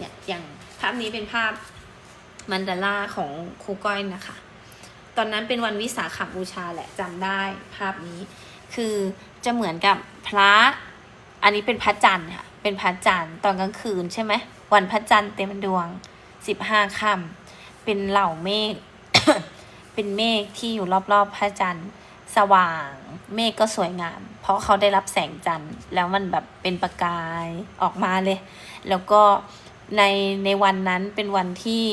เนี่ยอย่างภาพนี้เป็นภาพมันดาล่าของครูก้อยนะคะ ตอนนั้นเป็นวันวิสาขบูชาแหละจำได้ภาพนี้ คือจะเหมือนกับพระอันนี้เป็นพระจันทร์ค่ะ เป็นพระจันทร์ตอนกลางคืนใช่ไหม วันพระจันทร์เต็มดวงสิบห้าค่ำเป็นเหล่าเมฆ เป็นเมฆที่อยู่รอบๆพระจันทร์ สว่าง เมฆก็สวยงาม เพราะเขาได้รับแสงจันทร์ แล้วมันแบบเป็นประกายออกมาเลย แล้วก็ ในในวันนั้นเป็นวันที่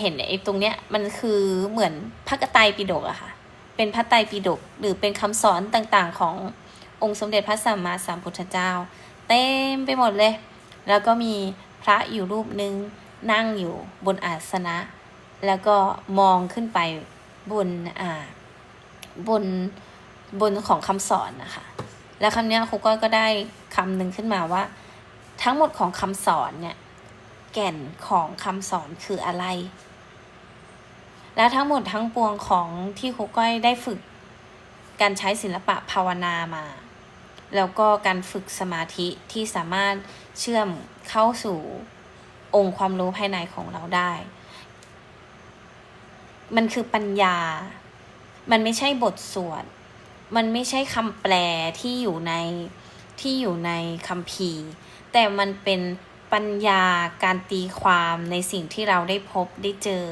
เห็นไอ้ตรงเนี้ยมันคือเหมือนพระกไตรปิฎกอะค่ะ เป็นพระไตรปิฎกหรือเป็นคำสอนต่างๆ ขององค์สมเด็จพระสัมมาสัมพุทธเจ้า เต็มไปหมดเลย แล้วก็มีพระอยู่รูปหนึ่งนั่งอยู่บนอาสนะ แล้วก็มองขึ้นไปบนอ่าบนบนของคำสอนนะคะ แล้วคำเนี้ยครูก้อยก็ได้คำหนึ่งขึ้นมาว่า ทั้งหมดของคำสอนเนี่ยแก่นของคำสอนคืออะไร และทั้งหมดทั้งปวงของที่ครูก้อยได้ฝึก การใช้ศิลปะภาวนามา แล้วก็การฝึกสมาธิที่สามารถเชื่อมเข้าสู่องค์ความรู้ภายในของเราได้ มันคือปัญญา มันไม่ใช่บทสวด มันไม่ใช่คำแปลที่อยู่ในที่อยู่ในคัมภี แต่มันเป็นปัญญาการตีความในสิ่งที่เราได้พบได้เจอ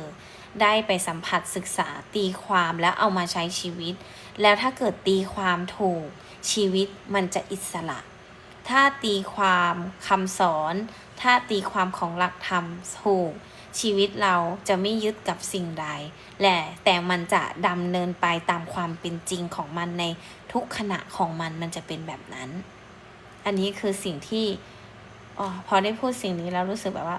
ได้ไปสัมผัสศึกษาตีความแล้วเอามาใช้ชีวิต แล้วถ้าเกิดตีความถูกชีวิตมันจะอิสระ ถ้าตีความคำสอน ถ้าตีความของหลักธรรมถูกชีวิตเราจะไม่ยึดกับสิ่งใดแหละแต่มันจะดำเนินไปตามความเป็นจริงของมันในทุกขณะของมันมันจะเป็นแบบนั้น อันนี้คือสิ่งที่ ออพอได้พูดสิ่งนี้แล้วรู้สึกแบบว่า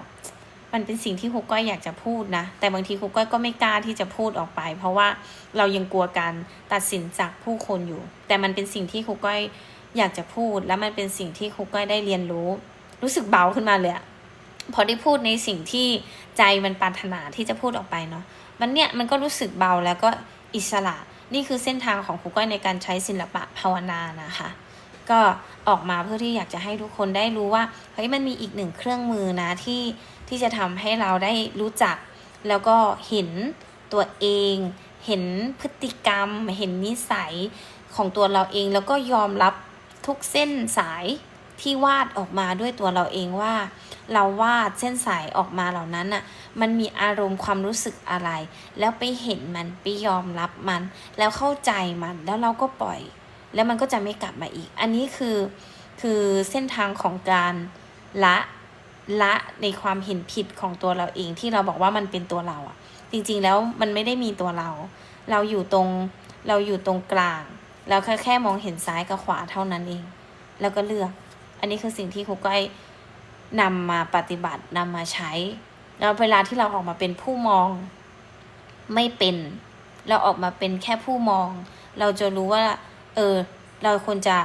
มันเป็นสิ่งที่ครูก้อยอยากจะพูดนะ แต่บางทีครูก้อยก็ไม่กล้าที่จะพูดออกไป เพราะว่าเรายังกลัวการตัดสินจากผู้คนอยู่ แต่มันเป็นสิ่งที่ครูก้อยอยากจะพูด และมันเป็นสิ่งที่ครูก้อยได้เรียนรู้ รู้สึกเบาขึ้นมาเลยอะพอได้พูดในสิ่งที่ใจมันปรารถนาที่จะพูดออกไปเนาะมันเนี่ยมันก็รู้สึกเบาแล้วก็อิสระ นี่คือเส้นทางของครูก้อยในการใช้ศิลปะภาวนานะคะ ก็ออกมาเพื่อที่อยากจะให้ทุกคนได้รู้ว่าเฮ้ยมันมีอีกหนึ่งเครื่องมือนะที่ที่จะทำให้เราได้รู้จัก แล้วก็เห็นตัวเอง เห็นพฤติกรรม เห็นนิสัยของตัวเราเอง แล้วก็ยอมรับทุกเส้นสายที่วาดออกมาด้วยตัวเราเองว่า เราวาดเส้นสายออกมาเหล่านั้นน่ะมันมีอารมณ์ความรู้สึกอะไร แล้วไปเห็นมันไปยอมรับมัน แล้วเข้าใจมันแล้วเราก็ปล่อย แล้วมันก็จะไม่กลับมาอีก อันนี้คือคือเส้นทางของการละละในความเห็นผิดของตัวเราเองที่เราบอกว่ามันเป็นตัวเราอะจริงๆแล้วมันไม่ได้มีตัวเรา เราอยู่ตรงเราอยู่ตรงกลาง เราแค่แค่มองเห็นซ้ายกับขวาเท่านั้นเอง แล้วก็เลือก อันนี้คือสิ่งที่ครูก้อยนำมาปฏิบัตินำมาใช้ แล้วเวลาที่เราออกมาเป็นผู้มองไม่เป็น เราออกมาเป็นแค่ผู้มอง เราจะรู้ว่า เออเราควรจะ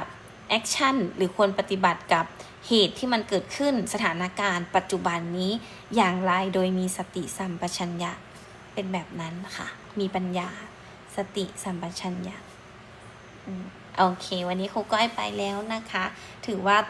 แอคชั่นหรือควรปฏิบัติกับเหตุที่มันเกิดขึ้นสถานการณ์ปัจจุบันนี้อย่างไรโดยมีสติสัมปชัญญะเป็นแบบนั้นค่ะ มีปัญญาสติสัมปชัญญะโอเค วันนี้ครูก้อยไปแล้วนะคะ ถือว่า